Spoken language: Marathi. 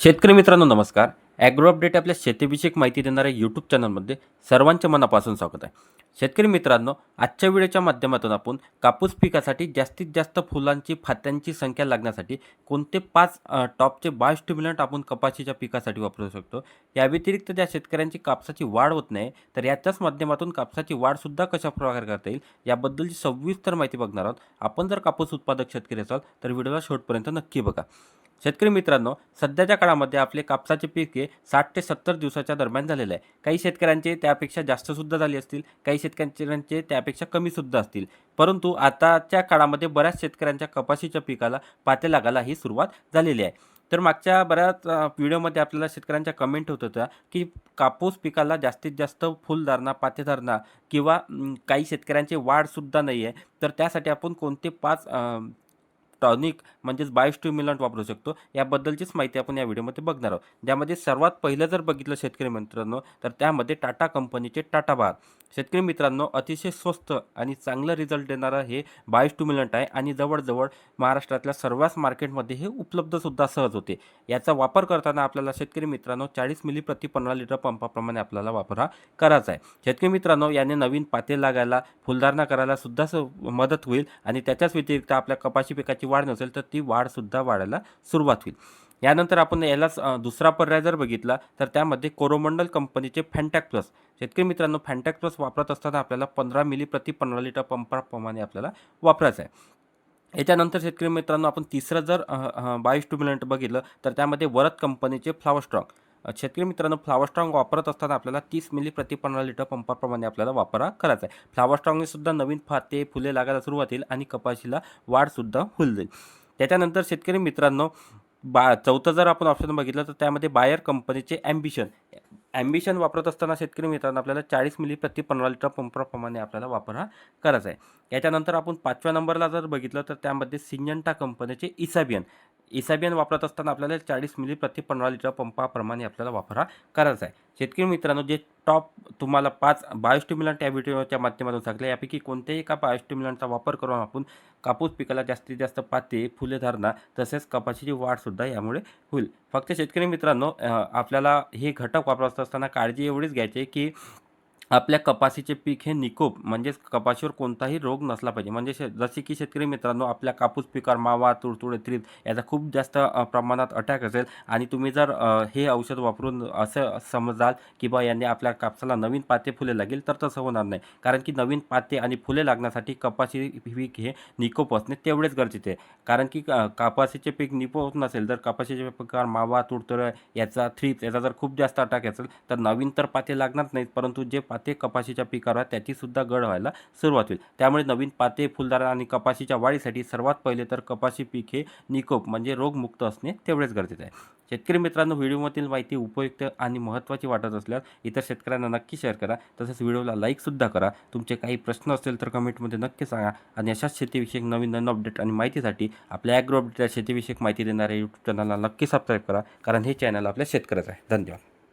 शेतकरी मित्रांनो नमस्कार. ॲग्रो अपडेट आपल्या शेतीविषयक माहिती देणाऱ्या यूट्यूब चॅनलमध्ये सर्वांच्या मनापासून स्वागत आहे. शेतकरी मित्रांनो आजच्या व्हिडिओच्या माध्यमातून आपण कापूस पिकासाठी जास्तीत जास्त फुलांची फात्यांची संख्या लागण्यासाठी कोणते पाच टॉपचे बायोस्टिम्युलंट आपण कपाशीच्या पिकासाठी वापरू शकतो? या व्यतिरिक्त ज्या शेतकऱ्यांची कापसाची वाढ होत नाही तर याच्याच माध्यमातून कापसाची वाढसुद्धा कशा प्रकारे करता येईल याबद्दलची सविस्तर माहिती बघणार आहोत. आपण जर कापूस उत्पादक शेतकरी असाल तर व्हिडिओला शेवटपर्यंत नक्की बघा. शेतकरी मित्रांनो सध्याच्या काळामध्ये आपले कापसाचे पिके साठ ते सत्तर दिवसाच्या दरम्यान झालेले आहे. काही शेतकऱ्यांचे त्यापेक्षा जास्तसुद्धा झाले असतील काही शेतकऱ्यांचे त्यापेक्षा कमीसुद्धा असतील. परंतु आताच्या काळामध्ये बऱ्याच शेतकऱ्यांच्या कपाशीच्या पिकाला पाते लागायला ही सुरुवात झालेली आहे. तर मागच्या बऱ्याच व्हिडिओमध्ये आपल्याला शेतकऱ्यांच्या कमेंट होत होत्या की कापूस पिकाला जास्तीत जास्त फुलधारणा पातेधारणा किंवा काही शेतकऱ्यांची वाढसुद्धा नाही आहे तर त्यासाठी आपण कोणते पाच टॉनिक म्हणजेच बायोस्टिम्युलंट वापरू शकतो. याबद्दलचीच माहिती आपण या व्हिडिओमध्ये बघणार आहोत. ज्यामध्ये सर्वात पहिलं जर बघितलं शेतकरी मित्रांनो तर त्यामध्ये टाटा कंपनीचे टाटा बार. शेतकरी मित्रांनो अतिशय स्वस्त आणि चांगलं रिझल्ट देणारं हे बायोस्टिम्युलंट आहे आणि जवळजवळ महाराष्ट्रातल्या सर्वच मार्केटमध्ये हे उपलब्धसुद्धा सहज होते. याचा वापर करताना आपल्याला शेतकरी मित्रांनो चाळीस मिली प्रति पंधरा लिटर पंपाप्रमाणे आपल्याला वापर हा करायचा आहे. शेतकरी मित्रांनो याने नवीन पाते लागायला फुलधारणा करायला सुद्धा स- मदत होईल आणि त्याच्याच व्यतिरिक्त आपल्या कपाशी पिकाची वाढ नसेल तर ती वाढसुद्धा वाढायला सुरुवात होईल. यानंतर आपण यालाच दुसरा पर्याय जर बघितला तर त्यामध्ये कोरोमंडल कंपनीचे फॅन्टॅक प्लस. शेतकरी मित्रांनो फॅन्टॅक प्लस वापरत असताना आपल्याला पंधरा मिली प्रति पंधरा लिटर पंपाप्रमाणे आपल्याला वापरायचं आहे याच्यानंतर शेतकरी मित्रांनो आपण तिसरं जर बायोस्टिम्युलंट बघितलं तर त्यामध्ये वरद कंपनीचे फ्लावर स्ट्रॉंग शेतकरी मित्रांनो फ्लावर स्ट्रॉंग वापरत असताना आपल्याला तीस मिली प्रति पंधरा लिटर पंपाप्रमाणे आपल्याला वापरा करायचा आहे फ्लावर स्ट्रॉंगनेसुद्धा नवीन फाते फुले लागायला सुरुवात होईल आणि कपाशीला वाढसुद्धा होईल जाईल. त्याच्यानंतर शेतकरी मित्रांनो बा चौथं जर आपण ऑप्शन बघितलं तर त्यामध्ये बायर कंपनीचे ॲम्बिशन ॲम्बिशन वापरत असताना शेतकरी मित्रांनो आपल्याला चाळीस मिली प्रति पंधरा लिटर पंपाप्रमाणे आपल्याला वापर हा करायचा आहे याच्यानंतर आपण पाचव्या नंबरला जर बघितलं तर त्यामध्ये सिंजंटा कंपनीचे इसाबियन. इसाबियन वापरत असताना आपल्याला चाळीस मिली प्रति पंधरा लिटर पंपाप्रमाणे आपल्याला वापरा करायचा आहे. शेतकरी मित्रांनो जे टॉप तुम्हाला पाच बायोस्टिम्युलंट या व्हिडिओच्या माध्यमातून सांगले यापैकी कोणत्याही एका बायोस्टिम्युलंटचा वापर करून आपण कापूस पिकाला जास्तीत जास्त पाते फुले धारणा तसेच कपाशीची वाढसुद्धा यामुळे होईल. फक्त शेतकरी मित्रांनो आपल्याला हे घटक वापरत असताना काळजी एवढीच घ्यायची आहे की आपल्या कपाशीचे पीक हे निकोप म्हणजेच कपाशीवर कोणताही रोग नसला पाहिजे. म्हणजे शे जसे की शेतकरी मित्रांनो आपल्या कापूस पिकावर मावा तुडतुडे त्रीप याचा खूप जास्त प्रमाणात अटॅक असेल. आणि तुम्ही जर हे औषध वापरून असं समजाल की बा यांनी आपल्या कापसाला नवीन पाते फुले लागेल तर तसं होणार नाही. कारण की नवीन पाते आणि फुले लागण्यासाठी कपाशी पीक हे निकोप असणे तेवढेच गरजेचे आहे. कारण की कपाशीचे कापाशीचे पीक निकोप नसेल तर कपाशीचे पिकावर मावा तुडतुडे याचा थ्रीप याचा जर खूप जास्त अटॅक असेल तर नवीन तर पाते लागणार नाहीत. परंतु जे पाते कपाशीच्या पिकावर त्याचीसुद्धा त्याची सुद्धा व्हायला सुरुवात होईल. त्यामुळे नवीन पाते फुलदार आणि कपाशीच्या वाढीसाठी सर्वात पहिले तर कपाशी पीक हे निकोप म्हणजे रोगमुक्त असणे तेवढेच गरजेचे आहे. शेतकरी मित्रांनो व्हिडिओमधील माहिती उपयुक्त आणि महत्त्वाची वाटत असल्यास इतर शेतकऱ्यांना नक्की शेअर करा. तसेच व्हिडिओला लाईकसुद्धा करा. तुमचे काही प्रश्न असतील तर कमेंटमध्ये नक्की सांगा. आणि अशाच शेतीविषयक नवीन नवीन अपडेट आणि माहितीसाठी आपल्या ॲग्रो अपडेट या शेतीविषयक माहिती देणाऱ्या यूट्यूब चॅनलला नक्की सबस्क्राईब करा. कारण हे चॅनल आपल्या शेतकऱ्याचं आहे. धन्यवाद.